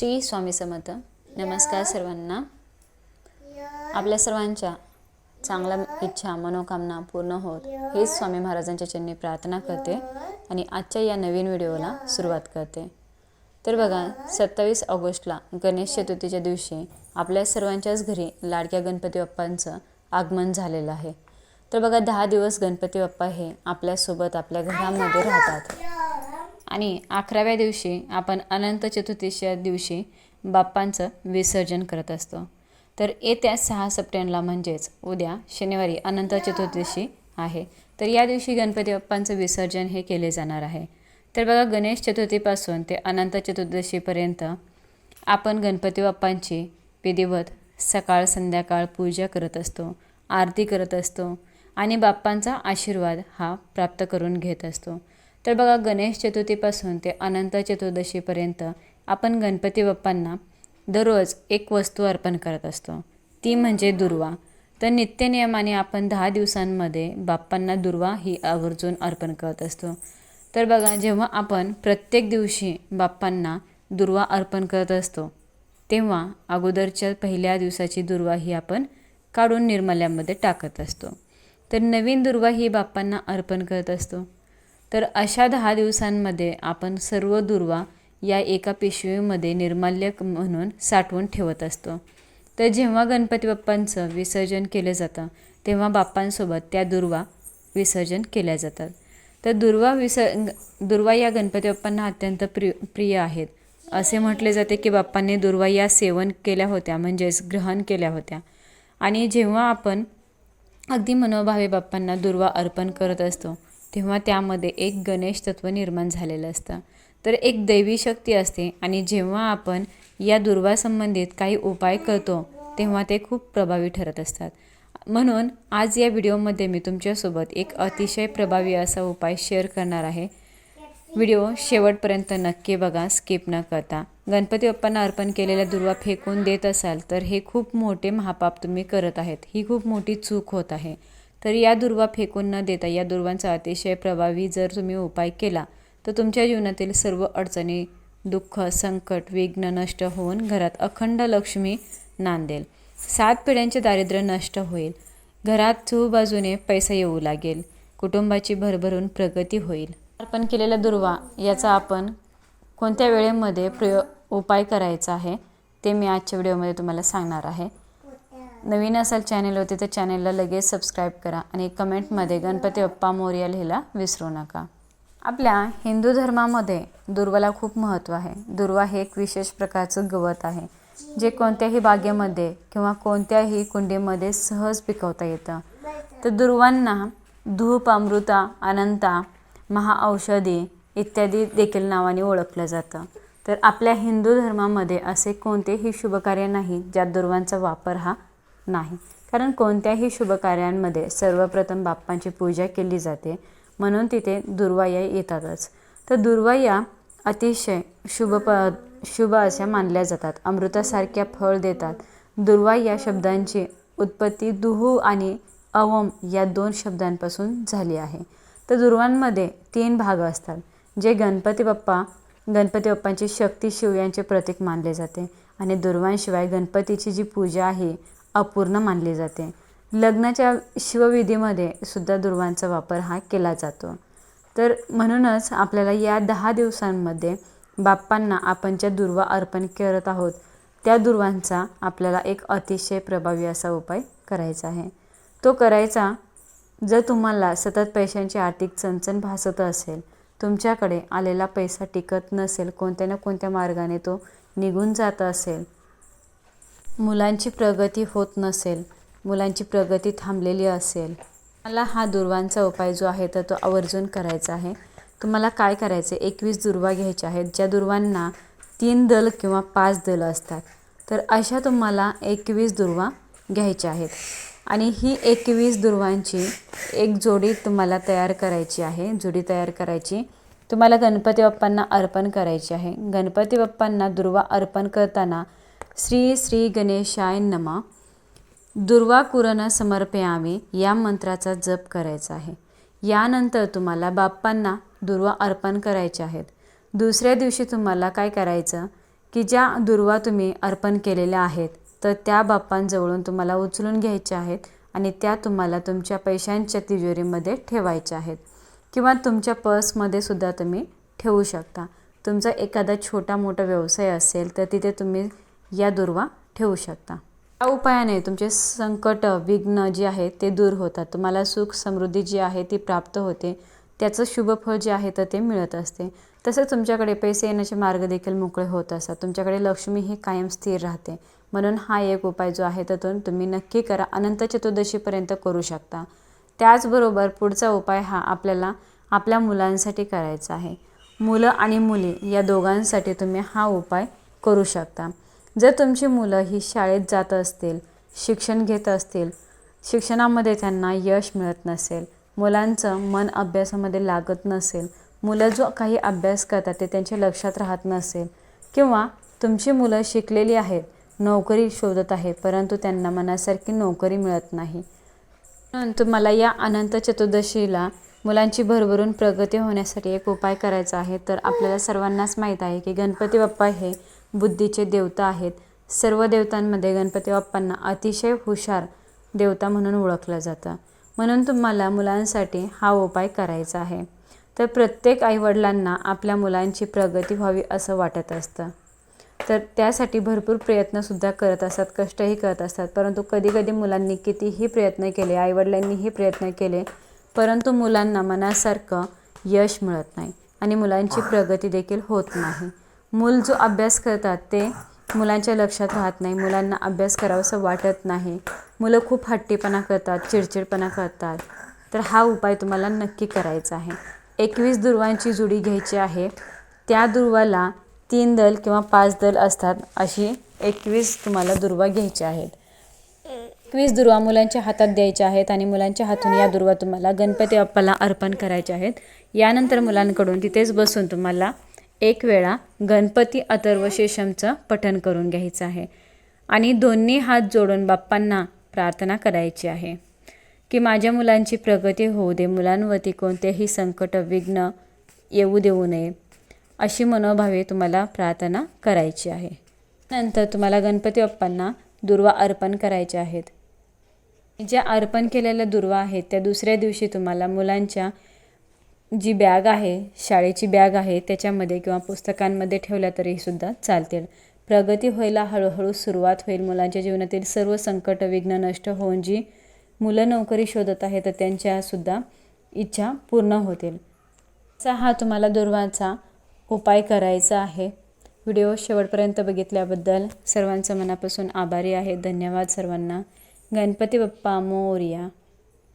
श्री स्वामी समर्थ. नमस्कार सर्वांना. आपल्या सर्वांच्या चांगल्या इच्छा मनोकामना पूर्ण होत हेच स्वामी महाराजांच्या चरणी प्रार्थना करते आणि आजच्या या नवीन व्हिडिओला सुरुवात करते. तर बघा सत्तावीस ऑगस्टला गणेश चतुर्थीच्या दिवशी आपल्या सर्वांच्याच घरी लाडक्या गणपती बाप्पांचं आगमन झालेलं आहे. तर बघा दहा दिवस गणपती बाप्पा हे आपल्यासोबत आपल्या घरामध्ये राहतात. आणि अकराव्या दिवशी आपण अनंत चतुर्थीच्या दिवशी बाप्पांचं विसर्जन करत असतो. तर येत्या सहा सप्टेंबरला म्हणजेच उद्या शनिवारी अनंत चतुर्दशी आहे. तर या दिवशी गणपती बाप्पांचं विसर्जन हे केले जाणार आहे. तर बघा गणेश चतुर्थीपासून ते अनंत चतुर्दशीपर्यंत आपण गणपती बाप्पांची विधिवत सकाळ संध्याकाळ पूजा करत असतो आरती करत असतो आणि बाप्पांचा आशीर्वाद हा प्राप्त करून घेत असतो. तर बघा गणेश चतुर्थीपासून ते अनंत चतुर्दशीपर्यंत आपण गणपती बाप्पांना दररोज एक वस्तू अर्पण करत असतो. ती म्हणजे दुर्वा. तर नित्यनियमाने आपण दहा दिवसांमध्ये बाप्पांना दुर्वा ही आवर्जून अर्पण करत असतो. तर बघा जेव्हा आपण प्रत्येक दिवशी बाप्पांना दुर्वा अर्पण करत असतो तेव्हा अगोदरच्या पहिल्या दिवसाची दुर्वा ही आपण काढून निर्मल्यामध्ये टाकत असतो. तर नवीन दुर्वा ही बाप्पांना अर्पण करत असतो. तर अशा दहा दिवसांमध्ये आपण सर्व दुर्वा या एका पिशवीमध्ये निर्माल्य म्हणून साठवून ठेवत असतो. तर जेव्हा गणपती बाप्पांचं विसर्जन केलं जातं तेव्हा बाप्पांसोबत त्या दुर्वा विसर्जन केल्या जातात. तर दुर्वा विस दुर्वा या गणपती बाप्पांना अत्यंत प्रिय प्रिय आहेत. असे म्हटले जाते की बाप्पांनी दुर्वा या सेवन केल्या होत्या म्हणजेच ग्रहण केल्या होत्या. आणि जेव्हा आपण अगदी मनोभावे बाप्पांना दुर्वा अर्पण करत असतो तेव्हा त्यामध्ये एक गणेश तत्व निर्माण झालेलं असतं. तर एक दैवी शक्ती असते आणि जेव्हा आपण या दुर्वासंबंधित काही उपाय करतो तेव्हा ते खूप प्रभावी ठरत असतात. म्हणून आज या व्हिडिओमध्ये मी तुमच्यासोबत एक अतिशय प्रभावी असा उपाय शेअर करणार आहे. व्हिडिओ शेवटपर्यंत नक्की बघा स्किप न करता. गणपती बाप्पांना अर्पण केलेल्या दुर्वा फेकून देत असाल तर हे खूप मोठे महापाप तुम्ही करत आहेत. ही खूप मोठी चूक होत आहे. तर या दुर्वा फेकून न देता या दुर्वांचा अतिशय प्रभावी जर तुम्ही उपाय केला तर तुमच्या जीवनातील सर्व अडचणी दुःख संकट विघ्न नष्ट होऊन घरात अखंड लक्ष्मी नांदेल. सात पिढ्यांचे दारिद्र्य नष्ट होईल. घरात चूबाजूने पैसा येऊ लागेल. कुटुंबाची भरभरून प्रगती होईल. अर्पण केलेला दुर्वा याचा आपण कोणत्या वेळेमध्ये प्रयो उपाय करायचा आहे ते मी आजच्या व्हिडिओमध्ये तुम्हाला सांगणार आहे. नवीन असाल चॅनेलवरती तर चॅनेलला लगेच सबस्क्राईब करा आणि कमेंटमध्ये गणपती बाप्पा मोर्या लिहायला विसरू नका. आपल्या हिंदू धर्मामध्ये दुर्वाला खूप महत्त्व आहे. दुर्वा हे एक विशेष प्रकारचं गवत आहे. जे कोणत्याही बागेमध्ये किंवा कोणत्याही कुंडीमध्ये सहज पिकवता येतं. तर दुर्वांना धूप अमृता अनंता महाऔषधी इत्यादी देखील नावाने ओळखलं जातं. तर आपल्या हिंदू धर्मामध्ये असे कोणतेही शुभकार्य नाही ज्यात दुर्वांचा वापर हा नाही. कारण कोणत्याही शुभकार्यांमध्ये सर्वप्रथम बाप्पांची पूजा केली जाते. म्हणून तिथे दुर्वाया येतातच. तर दुर्वाया अतिशय शुभ प शुभ अशा मानल्या जातात. अमृतासारख्या फळ देतात. दुर्वा या शब्दांची उत्पत्ती दुहू आणि अवम या दोन शब्दांपासून झाली आहे. तर दुर्वांमध्ये तीन भाग असतात जे गणपती बाप्पा गणपती बाप्पांची शक्ती शिव यांचे प्रतीक मानले जाते. आणि दुर्वांशिवाय गणपतीची जी पूजा आहे अपूर्ण मानली जाते. लग्नाच्या शिवविधीमध्ये सुद्धा दुर्वांचा वापर हा केला जातो. तर म्हणूनच आपल्याला या दहा दिवसांमध्ये बाप्पांना आपण ज्या दुर्वा अर्पण करत आहोत त्या दुर्वांचा आपल्याला एक अतिशय प्रभावी असा उपाय करायचा आहे. तो करायचा जर तुम्हाला सतत पैशांची आर्थिक चणचण भासत असेल तुमच्याकडे आलेला पैसा टिकत नसेल कोणत्या ना कोणत्या मार्गाने तो निघून जात असेल मुलांची प्रगती होत नसेल मुलांची प्रगती थांबलेली असेल मला हा दुर्वांचा उपाय जो आहे तर तो आवर्जून करायचा आहे. तुम्हाला काय करायचं आहे एकवीस दुर्वा घ्यायच्या आहेत ज्या दुर्वांना तीन दल किंवा पाच दल असतात. तर अशा तुम्हाला एकवीस दुर्वा घ्यायच्या आहेत. आणि ही एकवीस दुर्वांची एक जोडी तुम्हाला तयार करायची आहे जोडी तयार करायची. तुम्हाला गणपती बाप्पांना अर्पण करायची आहे. गणपती बाप्पांना दुर्वा अर्पण करताना श्री श्री गणेशाय नमा. दुर्वा समर्पयावे समर्पयामी या मंत्राचा जप करायचा आहे. यानंतर तुम्हाला बाप्पांना दुर्वा अर्पण करायचे आहेत. दुसऱ्या दिवशी तुम्हाला काय करायचं? की ज्या दुर्वा तुम्ही अर्पण केलेल्या आहेत तर त्या बाप्पांजवळून तुम्हाला उचलून घ्यायच्या आहेत आणि त्या तुम्हाला तुमच्या पैशांच्या तिजोरीमध्ये ठेवायच्या आहेत. किंवा तुमच्या पर्समध्ये सुद्धा तुम्ही ठेवू शकता. तुमचा एखादा छोटा मोठा व्यवसाय असेल तर तिथे तुम्ही या दुर्वा ठेवू शकता. या उपायाने तुमचे संकट विघ्न जे आहे ते दूर होतात. तुम्हाला सुख समृद्धी जी आहे ती प्राप्त होते. त्याचं शुभफळ जे आहे तर ते मिळत असते. तसेच तुमच्याकडे पैसे येण्याचे मार्ग देखील मोकळे होत असतात. तुमच्याकडे लक्ष्मी ही कायम स्थिर राहते. म्हणून हा एक उपाय जो आहे तर तो तुम्ही नक्की करा. अनंत चतुर्दशीपर्यंत करू शकता. त्याचबरोबर पुढचा उपाय हा आपल्याला आपल्या मुलांसाठी करायचा आहे. मुलं आणि मुली या दोघांसाठी तुम्ही हा उपाय करू शकता. जर तुमची मुलं ही शाळेत जात असतील शिक्षण घेत असतील शिक्षणामध्ये त्यांना यश मिळत नसेल मुलांचं मन अभ्यासामध्ये लागत नसेल मुलं जो काही अभ्यास करतात ते त्यांच्या लक्षात राहत नसेल किंवा तुमची मुलं शिकलेली आहेत नोकरी शोधत आहे परंतु त्यांना मनासारखी नोकरी मिळत नाही. म्हणून तुम्हाला या अनंत चतुर्दशीला मुलांची भरभरून प्रगती होण्यासाठी एक उपाय करायचा आहे. तर आपल्याला सर्वांनाच माहीत आहे की गणपती बाप्पा हे बुद्धीचे देवता आहेत. सर्व देवतांमध्ये गणपती बाप्पांना अतिशय हुशार देवता म्हणून ओळखलं जातं. म्हणून तुम्हाला मुलांसाठी हा उपाय करायचा आहे. तर प्रत्येक आईवडिलांना आपल्या मुलांची प्रगती व्हावी असं वाटत असतं. तर त्यासाठी भरपूर प्रयत्नसुद्धा करत असतात कष्टही करत असतात. परंतु कधीकधी मुलांनी कितीही प्रयत्न केले आईवडिलांनीही प्रयत्न केले परंतु मुलांना मनासारखं यश मिळत नाही आणि मुलांची प्रगती देखील होत नाही. मूल जो अभ्यास करतात ते मुलांच्या लक्षात राहत नाही. मुलांना अभ्यास करावासं वाटत नाही. मुलं खूप हट्टीपणा करतात चिडचिडपणा करतात. तर हा उपाय तुम्हाला नक्की करायचा आहे. एकवीस दुर्वांची जुडी घ्यायची आहे. त्या दुर्वाला तीन दल किंवा पाच दल असतात अशी एकवीस तुम्हाला दुर्वा घ्यायच्या आहेत. एकवीस दुर्वा मुलांच्या हातात द्यायच्या आहेत आणि मुलांच्या हातून या दुर्वा तुम्हाला गणपती बाप्पाला अर्पण करायच्या आहेत. यानंतर मुलांकडून तिथेच बसून तुम्हाला एक वेळा गणपती अथर्वशेषमचं पठण करून घ्यायचं आहे. आणि दोन्ही हात जोडून बाप्पांना प्रार्थना करायची आहे. की माझ्या मुलांची प्रगती होऊ दे मुलांवरती कोणतेही संकट विघ्न येऊ देऊ नये अशी मनोभावे तुम्हाला प्रार्थना करायची आहे. नंतर तुम्हाला गणपती बाप्पांना दुर्वा अर्पण करायचे आहेत. ज्या अर्पण केलेल्या दुर्वा आहेत त्या दुसऱ्या दिवशी तुम्हाला मुलांच्या जी बॅग आहे शाळेची बॅग आहे त्याच्यामध्ये किंवा पुस्तकांमध्ये ठेवल्या तरीसुद्धा चालतील. प्रगती व्हायला हळूहळू सुरुवात होईल मुलांच्या जीवनातील सर्व संकट विघ्न नष्ट होऊन जी मुलं नोकरी शोधत आहेत तर त्यांच्यासुद्धा इच्छा पूर्ण होतील. असा हा तुम्हाला दुर्वांचा उपाय करायचा आहे. व्हिडिओ शेवटपर्यंत बघितल्याबद्दल सर्वांचं मनापासून आभारी आहे. धन्यवाद सर्वांना. गणपती बाप्पा मोर्या.